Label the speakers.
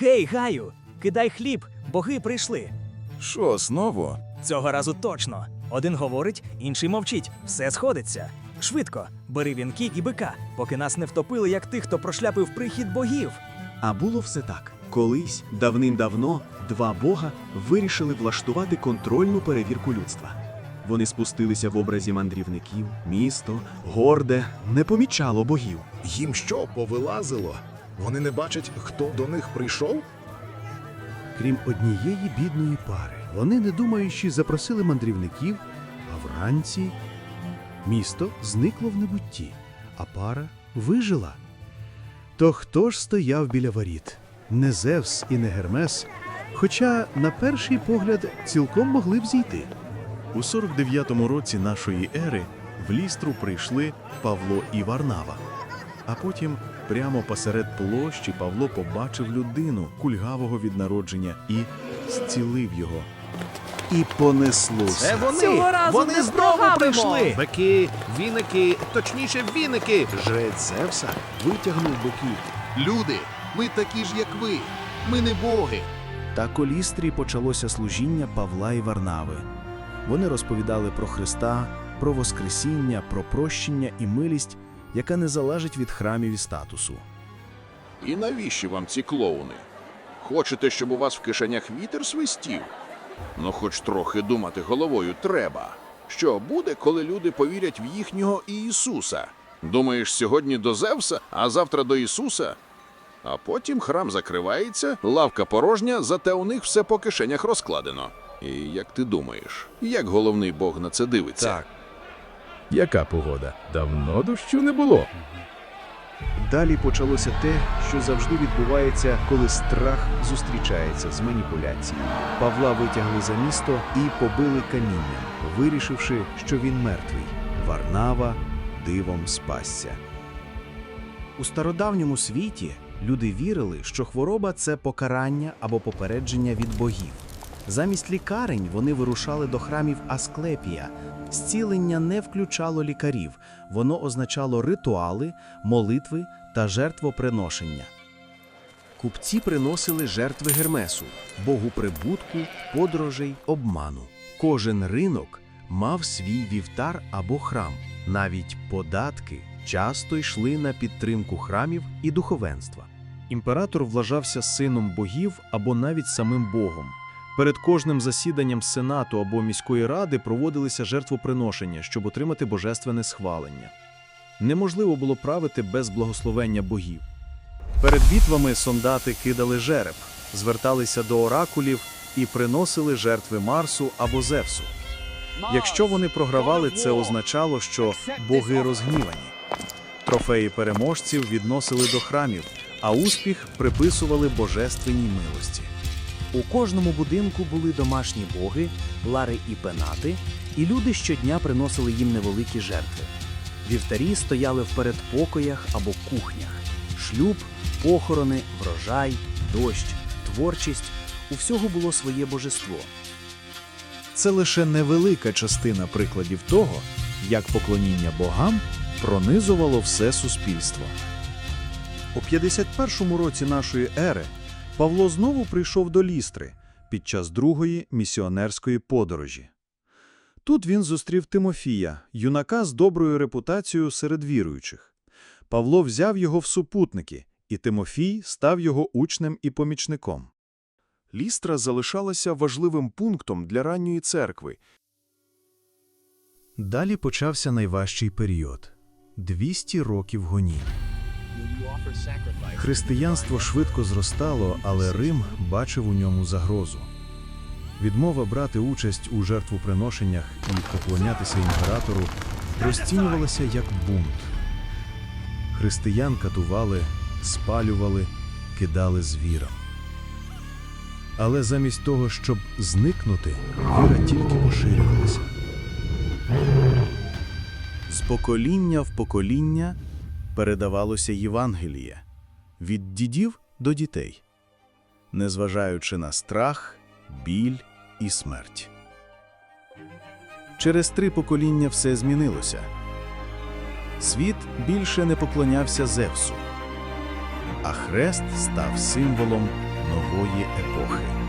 Speaker 1: Гей, Гаю, кидай хліб, боги прийшли.
Speaker 2: Що знову?
Speaker 1: Цього разу точно. Один говорить, інший мовчить. Все сходиться. Швидко, бери вінки і бика, поки нас не втопили, як тих, хто прошляпив прихід богів.
Speaker 3: А було все так. Колись, давним-давно, два бога вирішили влаштувати контрольну перевірку людства. Вони спустилися в образі мандрівників, місто, горде, не помічало богів.
Speaker 4: Їм що повилазило? Вони не бачать, хто до них прийшов?
Speaker 5: Крім однієї бідної пари, вони, не думаючи, запросили мандрівників, а вранці місто зникло в небутті, а пара вижила. То хто ж стояв біля воріт? Не Зевс і не Гермес, хоча, на перший погляд, цілком могли б зійти.
Speaker 6: У 49-му році нашої ери в лістру прийшли Павло і Варнава. А потім прямо посеред площі Павло побачив людину кульгавого від народження і зцілив його.
Speaker 3: І понеслося.
Speaker 5: вони!
Speaker 1: Цього разу не прогавимо!
Speaker 5: Бики, віники, точніше, віники! Жрець Зевса витягнув биків.
Speaker 4: Люди, ми такі ж, як ви. Ми не боги.
Speaker 7: Так у Лістрі почалося служіння Павла і Варнави. Вони розповідали про Христа, про Воскресіння, про прощення і милість, яка не залежить від храмів і статусу.
Speaker 8: І навіщо вам ці клоуни? Хочете, щоб у вас в кишенях вітер свистів? Ну, хоч трохи думати головою треба. Що буде, коли люди повірять в їхнього Ісуса? Думаєш, сьогодні до Зевса, а завтра до Ісуса? А потім храм закривається, лавка порожня, зате у них все по кишенях розкладено. І як ти думаєш, як головний Бог на це дивиться?
Speaker 6: Так. Яка погода? Давно дощу не було.
Speaker 5: Далі почалося те, що завжди відбувається, коли страх зустрічається з маніпуляцією. Павла витягли за місто і побили камінням, вирішивши, що він мертвий. Варнава дивом спасся.
Speaker 7: У стародавньому світі люди вірили, що хвороба це покарання або попередження від богів. Замість лікарень вони вирушали до храмів Асклепія. Зцілення не включало лікарів, воно означало ритуали, молитви та жертвоприношення. Купці приносили жертви Гермесу, богу прибутку, подорожей, обману. Кожен ринок мав свій вівтар або храм. Навіть податки часто йшли на підтримку храмів і духовенства.
Speaker 6: Імператор вважався сином богів або навіть самим богом. Перед кожним засіданням сенату або міської ради проводилися жертвоприношення, щоб отримати божественне схвалення. Неможливо було правити без благословення богів. Перед битвами сондати кидали жереб, зверталися до оракулів і приносили жертви Марсу або Зевсу. Якщо вони програвали, це означало, що боги розгнівані. Трофеї переможців відносили до храмів, а успіх приписували божественній милості.
Speaker 7: У кожному будинку були домашні боги, лари і пенати, і люди щодня приносили їм невеликі жертви. Вівтарі стояли в передпокоях або кухнях. Шлюб, похорони, врожай, дощ, творчість у всього було своє божество.
Speaker 6: Це лише невелика частина прикладів того, як поклоніння богам пронизувало все суспільство. У 51-му році нашої ери Павло знову прийшов до Лістри під час другої місіонерської подорожі. Тут він зустрів Тимофія, юнака з доброю репутацією серед віруючих. Павло взяв його в супутники, і Тимофій став його учнем і помічником. Лістра залишалася важливим пунктом для ранньої церкви.
Speaker 5: Далі почався найважчий період 200 років гонінь.
Speaker 6: Християнство швидко зростало, але Рим бачив у ньому загрозу. Відмова брати участь у жертвоприношеннях і поклонятися імператору розцінювалася як бунт. Християн катували, спалювали, кидали звірам. Але замість того, щоб зникнути, віра тільки поширювалася.
Speaker 7: З покоління в покоління передавалося Євангеліє від дідів до дітей, незважаючи на страх, біль і смерть. Через три покоління все змінилося. Світ більше не поклонявся Зевсу,
Speaker 6: а хрест став символом нової епохи.